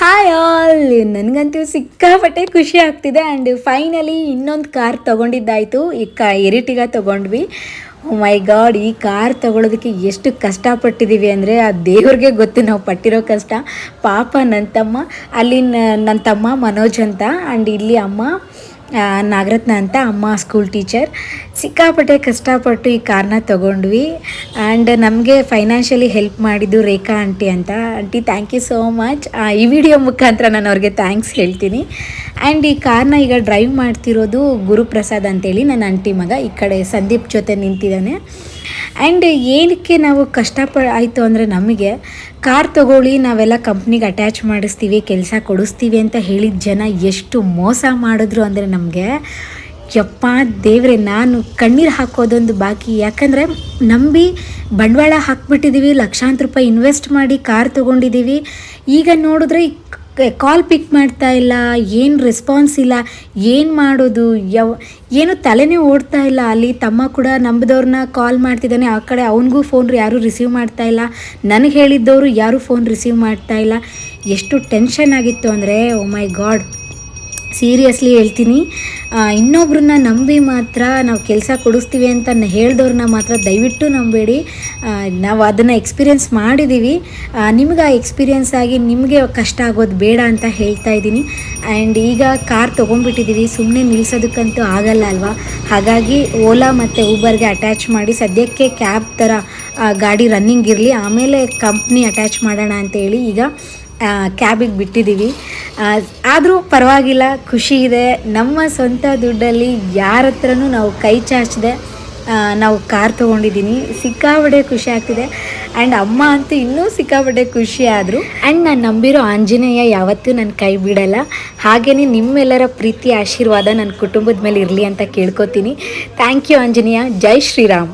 Hi all ನನಗಂತೂ ಸಿಕ್ಕಾಪಟ್ಟೆ ಖುಷಿ ಆಗ್ತಿದೆ ಆ್ಯಂಡ್ ಫೈನಲಿ ಇನ್ನೊಂದು ಕಾರ್ ತೊಗೊಂಡಿದ್ದಾಯಿತು. ಈ ಕಾ, ಎರಿಟಿಗ ತೊಗೊಂಡ್ವಿ. ಮೈ ಗಾಡ್ ಈ ಕಾರ್ ತೊಗೊಳೋದಕ್ಕೆ ಎಷ್ಟು ಕಷ್ಟಪಟ್ಟಿದ್ದೀವಿ ಅಂದರೆ ಆ ದೇವ್ರಿಗೆ ಗೊತ್ತು, ನಾವು ಪಟ್ಟಿರೋ ಕಷ್ಟ. ಪಾಪ ನನ್ನ ತಮ್ಮ ಅಲ್ಲಿ ನನ್ನ ತಮ್ಮ ಮನೋಜ್ ಅಂತ. ಆ್ಯಂಡ್ ಇಲ್ಲಿ ಅಮ್ಮ ನಾಗರತ್ನ ಅಂತ ಅಮ್ಮ ಸ್ಕೂಲ್ ಟೀಚರ್ ಸಿಕ್ಕಾಪಟ್ಟೆ ಕಷ್ಟಪಟ್ಟು ಈ ಕಾರ್ನ ತೊಗೊಂಡ್ವಿ. ಆ್ಯಂಡ್ ನಮಗೆ ಫೈನಾನ್ಷಿಯಲಿ ಹೆಲ್ಪ್ ಮಾಡಿದ್ದು ರೇಖಾ ಆಂಟಿ ಅಂತ. Aunty thank you so much ಈ ವಿಡಿಯೋ ಮುಖಾಂತರ ನಾನು ಅವ್ರಿಗೆ ಥ್ಯಾಂಕ್ಸ್ ಹೇಳ್ತೀನಿ. ಆ್ಯಂಡ್ ಈ ಕಾರ್ನ ಈಗ ಡ್ರೈವ್ ಮಾಡ್ತಿರೋದು ಗುರುಪ್ರಸಾದ್ ಅಂತೇಳಿ ನನ್ನ ಆಂಟಿ ಮಗ. ಈ ಕಡೆ ಸಂದೀಪ್ ಜೊತೆ ನಿಂತಿದ್ದಾನೆ. ಆ್ಯಂಡ್ ಏನಕ್ಕೆ ನಾವು ಕಷ್ಟಪ, ಆಯಿತು ಅಂದರೆ ನಮಗೆ ಕಾರ್ ತಗೊಳ್ಳಿ, ನಾವೆಲ್ಲ ಕಂಪ್ನಿಗೆ ಅಟ್ಯಾಚ್ ಮಾಡಿಸ್ತೀವಿ, ಕೆಲಸ ಕೊಡಿಸ್ತೀವಿ ಅಂತ ಹೇಳಿದ ಜನ ಎಷ್ಟು ಮೋಸ ಮಾಡಿದ್ರು ಅಂದರೆ ನಮಗೆ, ಯಪ್ಪ ದೇವ್ರೆ, ನಾನು ಕಣ್ಣೀರು ಹಾಕೋದೊಂದು ಬಾಕಿ. ಯಾಕಂದರೆ ನಂಬಿ ಬಂಡವಾಳ ಹಾಕ್ಬಿಟ್ಟಿದ್ದೀವಿ ಲಕ್ಷಾಂತರ ರೂಪಾಯಿ ಇನ್ವೆಸ್ಟ್ ಮಾಡಿ ಕಾರ್ ತೊಗೊಂಡಿದ್ದೀವಿ ಈಗ ನೋಡಿದ್ರೆ ಕಾಲ್ ಪಿಕ್ ಮಾಡ್ತಾ ಇಲ್ಲ, ಏನು ರೆಸ್ಪಾನ್ಸ್ ಇಲ್ಲ, ಏನು ಮಾಡೋದು, ಯಾವ, ಏನು ತಲೆನೇ ಓಡ್ತಾ ಇಲ್ಲ ಅಲ್ಲಿ. ತಮ್ಮ ಕೂಡ ನಂಬಿದವ್ರನ್ನ ಕಾಲ್ ಮಾಡ್ತಿದ್ದಾನೆ. ಆ ಕಡೆ ಅವನಿಗೂ ಫೋನ್ ಯಾರೂ ರಿಸೀವ್ ಮಾಡ್ತಾ ಇಲ್ಲ. ನನಗೆ ಹೇಳಿದ್ದವರು ಯಾರೂ ಫೋನ್ ರಿಸೀವ್ ಮಾಡ್ತಾ ಇಲ್ಲ. ಎಷ್ಟು ಟೆನ್ಷನ್ ಆಗಿತ್ತು ಅಂದರೆ ಓ ಮೈ ಗಾಡ್ ಸೀರಿಯಸ್ಲಿ ಹೇಳ್ತೀನಿ. ಇನ್ನೊಬ್ರನ್ನ ನಂಬಿ ಮಾತ್ರ ನಾವು ಕೆಲಸ ಕೊಡಿಸ್ತೀವಿ ಅಂತ ಹೇಳಿದವ್ರನ್ನ ಮಾತ್ರ ದಯವಿಟ್ಟು ನಂಬೇಡಿ. ನಾವು ಅದನ್ನು ಎಕ್ಸ್ಪೀರಿಯೆನ್ಸ್ ಮಾಡಿದ್ದೀವಿ ನಿಮ್ಗೆ ಆ ಎಕ್ಸ್ಪೀರಿಯೆನ್ಸ್ ಆಗಿ ನಿಮಗೆ ಕಷ್ಟ ಆಗೋದು ಬೇಡ ಅಂತ ಹೇಳ್ತಾ ಇದ್ದೀನಿ. ಆ್ಯಂಡ್ ಈಗ ಕಾರ್ ತೊಗೊಂಡ್ಬಿಟ್ಟಿದ್ದೀವಿ ಸುಮ್ಮನೆ ನಿಲ್ಸೋದಕ್ಕಂತೂ ಆಗಲ್ಲ ಅಲ್ವಾ? ಹಾಗಾಗಿ ಓಲಾ ಮತ್ತು ಊಬರ್ಗೆ ಅಟ್ಯಾಚ್ ಮಾಡಿ ಸದ್ಯಕ್ಕೆ ಕ್ಯಾಬ್ ಥರ ಗಾಡಿ ರನ್ನಿಂಗ್ ಇರಲಿ, ಆಮೇಲೆ ಕಂಪ್ನಿ ಅಟ್ಯಾಚ್ ಮಾಡೋಣ ಅಂತೇಳಿ ಈಗ ಕ್ಯಾಬಿಗೆ ಬಿಟ್ಟಿದ್ದೀವಿ ಆದರೂ ಪರವಾಗಿಲ್ಲ, ಖುಷಿ ಇದೆ. ನಮ್ಮ ಸ್ವಂತ ದುಡ್ಡಲ್ಲಿ ಯಾರ ಹತ್ರನೂ ನಾವು ಕೈ ಚಾಚದೆ ನಾವು ಕಾರ್ ತೊಗೊಂಡಿದ್ದೀನಿ ಸಿಕ್ಕಾಬಡೆ ಖುಷಿ ಆಗ್ತಿದೆ. ಆ್ಯಂಡ್ ಅಮ್ಮ ಅಂತೂ ಇನ್ನೂ ಸಿಕ್ಕಾಪಟ್ಟೆ ಖುಷಿ ಆದರು. ಆ್ಯಂಡ್ ನಾನು ನಂಬಿರೋ ಆಂಜನೇಯ ಯಾವತ್ತೂ ನನ್ನ ಕೈ ಬಿಡಲ್ಲ. ಹಾಗೆಯೇ ನಿಮ್ಮೆಲ್ಲರ ಪ್ರೀತಿ, ಆಶೀರ್ವಾದ ನನ್ನ ಕುಟುಂಬದ ಮೇಲೆ ಇರಲಿ ಅಂತ ಕೇಳ್ಕೊತೀನಿ. Thank you Anjaneya. Jai Shriram.